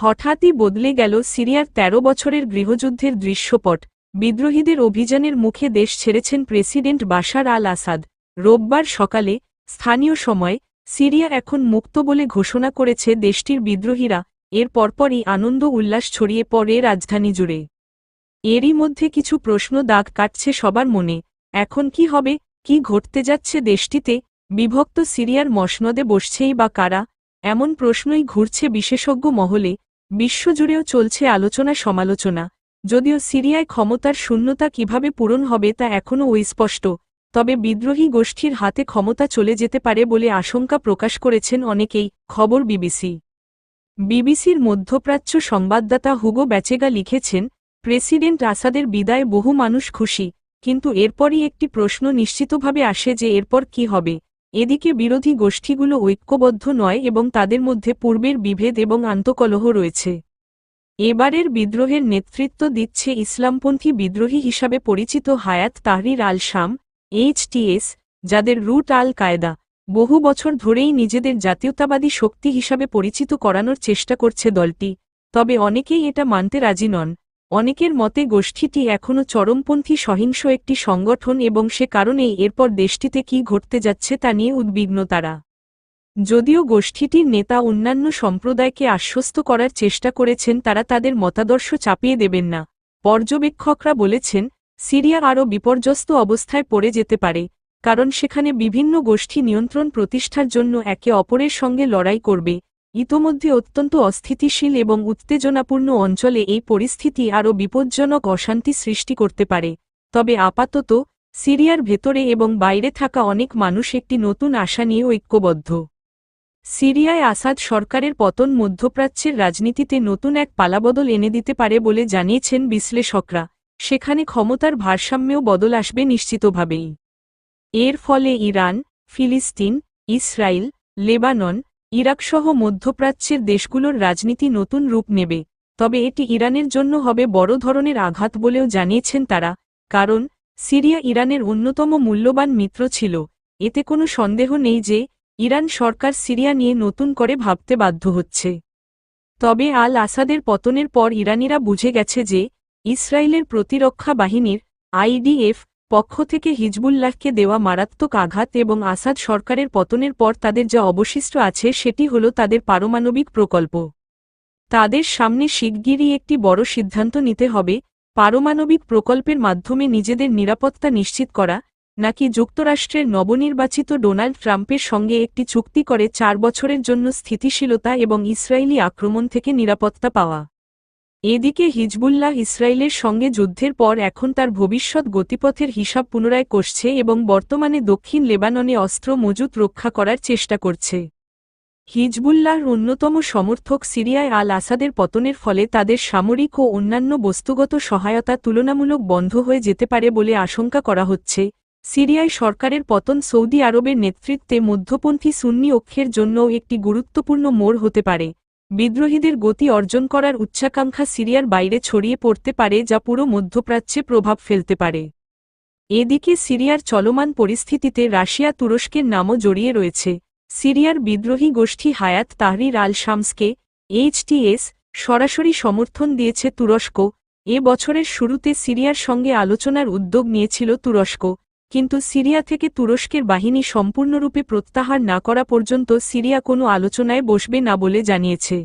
হঠাৎই বদলে গেল সিরিয়ার ১৩ বছরের গৃহযুদ্ধের দৃশ্যপট। বিদ্রোহীদের অভিযানের মুখে দেশ ছেড়েছেন প্রেসিডেন্ট বাশার আল আসাদ রোববার সকালে, স্থানীয় সময়, সিরিয়া এখন মুক্ত বলে ঘোষণা করেছে দেশটির বিদ্রোহীরা। এর পরপরই আনন্দ উল্লাস ছড়িয়ে পড়ে রাজধানী জুড়ে। এরই মধ্যে কিছু প্রশ্ন দাগ কাটছে সবার মনে। এখন কি হবে, কি ঘটতে যাচ্ছে দেশটিতে? বিভক্ত সিরিয়ার মসনদে বসছেই বা কারা? এমন প্রশ্নই ঘুরছে বিশেষজ্ঞ মহলে। বিশ্বজুড়েও চলছে আলোচনা সমালোচনা। যদিও সিরিয়ায় ক্ষমতার শূন্যতা কীভাবে পূরণ হবে তা এখনও অস্পষ্ট, তবে বিদ্রোহী গোষ্ঠীর হাতে ক্ষমতা চলে যেতে পারে বলে আশঙ্কা প্রকাশ করেছেন অনেকেই, খবর বিবিসি। বিবিসির মধ্যপ্রাচ্য সংবাদদাতা হুগো ব্যাচেগা লিখেছেন, প্রেসিডেন্ট আসাদের বিদায় বহু মানুষ খুশি, কিন্তু এরপরই একটি প্রশ্ন নিশ্চিতভাবে আসে যে এরপর কি হবে। এদিকে বিরোধী গোষ্ঠীগুলো ঐক্যবদ্ধ নয় এবং তাদের মধ্যে পূর্বের বিভেদ এবং আন্তকলহ রয়েছে। এবারের বিদ্রোহের নেতৃত্ব দিচ্ছে ইসলামপন্থী বিদ্রোহী হিসাবে পরিচিত হায়াত তাহরির আল শাম এইচটিএস যাদের রুট আল কায়দা বহু বছর ধরেই নিজেদের জাতীয়তাবাদী শক্তি হিসাবে পরিচিত করানোর চেষ্টা করছে দলটি। তবে অনেকেই এটা মানতে রাজি নন। অনেকের মতে গোষ্ঠীটি এখনও চরমপন্থী সহিংস একটি সংগঠন এবং সে কারণেই এরপর দেশটিতে কি ঘটতে যাচ্ছে তা নিয়ে উদ্বিগ্ন তারা যদিও গোষ্ঠীটির নেতা অন্যান্য সম্প্রদায়কে আশ্বস্ত করার চেষ্টা করেছেন, তারা তাদের মতাদর্শ চাপিয়ে দেবেন না। পর্যবেক্ষকরা বলেছেন, সিরিয়া আরও বিপর্যস্ত অবস্থায় পড়ে যেতে পারে, কারণ সেখানে বিভিন্ন গোষ্ঠী নিয়ন্ত্রণ প্রতিষ্ঠার জন্য একে অপরের সঙ্গে লড়াই করবে। ইতোমধ্যে অত্যন্ত অস্থিতিশীল এবং উত্তেজনাপূর্ণ অঞ্চলে এই পরিস্থিতি আরও বিপজ্জনক অশান্তি সৃষ্টি করতে পারে। তবে আপাতত, সিরিয়ার ভেতরে এবং বাইরে থাকা অনেক মানুষ একটি নতুন আশা নিয়ে ঐক্যবদ্ধ। সিরিয়ায় আসাদ সরকারের পতন মধ্যপ্রাচ্যের রাজনীতিতে নতুন এক পালাবদল এনে দিতে পারে বলে জানিয়েছেন বিশ্লেষকরা। সেখানে ক্ষমতার ভারসাম্যেও বদল আসবে নিশ্চিতভাবেই। এর ফলে ইরান, ফিলিস্তিন ইসরায়েল লেবানন ইরাকসহ মধ্যপ্রাচ্যের দেশগুলোর রাজনীতি নতুন রূপ নেবে, তবে এটি ইরানের জন্য হবে বড় ধরনের আঘাত বলেও জানিয়েছেন তারা, কারণ সিরিয়া ইরানের অন্যতম মূল্যবান মিত্র ছিল। এতে কোনো সন্দেহ নেই যে ইরান সরকার সিরিয়া নিয়ে নতুন করে ভাবতে বাধ্য হচ্ছে। তবে আল আসাদের পতনের পর ইরানিরা বুঝে গেছে যে ইসরায়েলের প্রতিরক্ষা বাহিনীর আইডিএফ পক্ষ থেকে হিজবুল্লাহকে দেওয়া মারাত্মক আঘাত এবং আসাদ সরকারের পতনের পর তাদের যা অবশিষ্ট আছে সেটি হল তাদের পারমাণবিক প্রকল্প। তাদের সামনে শিগগিরই একটি বড় সিদ্ধান্ত নিতে হবে, পারমাণবিক প্রকল্পের মাধ্যমে নিজেদের নিরাপত্তা নিশ্চিত করা, নাকি যুক্তরাষ্ট্রের নবনির্বাচিত ডোনাল্ড ট্রাম্পের সঙ্গে একটি চুক্তি করে চার বছরের জন্য স্থিতিশীলতা এবং ইসরায়েলি আক্রমণ থেকে নিরাপত্তা পাওয়া। এদিকে হিজবুল্লাহ ইসরায়েলের সঙ্গে যুদ্ধের পর এখন তার ভবিষ্যৎ গতিপথের হিসাব পুনরায় কষছে এবং বর্তমানে দক্ষিণ লেবাননে অস্ত্র মজুত রক্ষা করার চেষ্টা করছে। হিজবুল্লাহর অন্যতম সমর্থক সিরিয়ায় আল আসাদের পতনের ফলে তাদের সামরিক ও অন্যান্য বস্তুগত সহায়তা তুলনামূলক বন্ধ হয়ে যেতে পারে বলে আশঙ্কা করা হচ্ছে। সিরিয়ায় সরকারের পতন সৌদি আরবের নেতৃত্বে মধ্যপন্থী সুন্নি অক্ষের জন্যও একটি গুরুত্বপূর্ণ মোড় হতে পারে। বিদ্রোহীদের গতি অর্জন করার উচ্চাকাঙ্ক্ষা সিরিয়ার বাইরে ছড়িয়ে পড়তে পারে যা পুরো মধ্যপ্রাচ্যে প্রভাব ফেলতে পারে। এদিকে সিরিয়ার চলমান পরিস্থিতিতে রাশিয়া তুরস্কের নামও জড়িয়ে রয়েছে। সিরিয়ার বিদ্রোহী গোষ্ঠী হায়াত তাহরির আল শামসকে এইচটিএস সরাসরি সমর্থন দিয়েছে তুরস্ক। এ বছরের শুরুতে সিরিয়ার সঙ্গে আলোচনার উদ্যোগ নিয়েছিল তুরস্ক। কিন্তু সিরিয়া থেকে তুরস্কের বাহিনী সম্পূর্ণরূপে প্রত্যাহার না করা পর্যন্ত সিরিয়া কোনো আলোচনায় বসবে না বলে জানিয়েছে।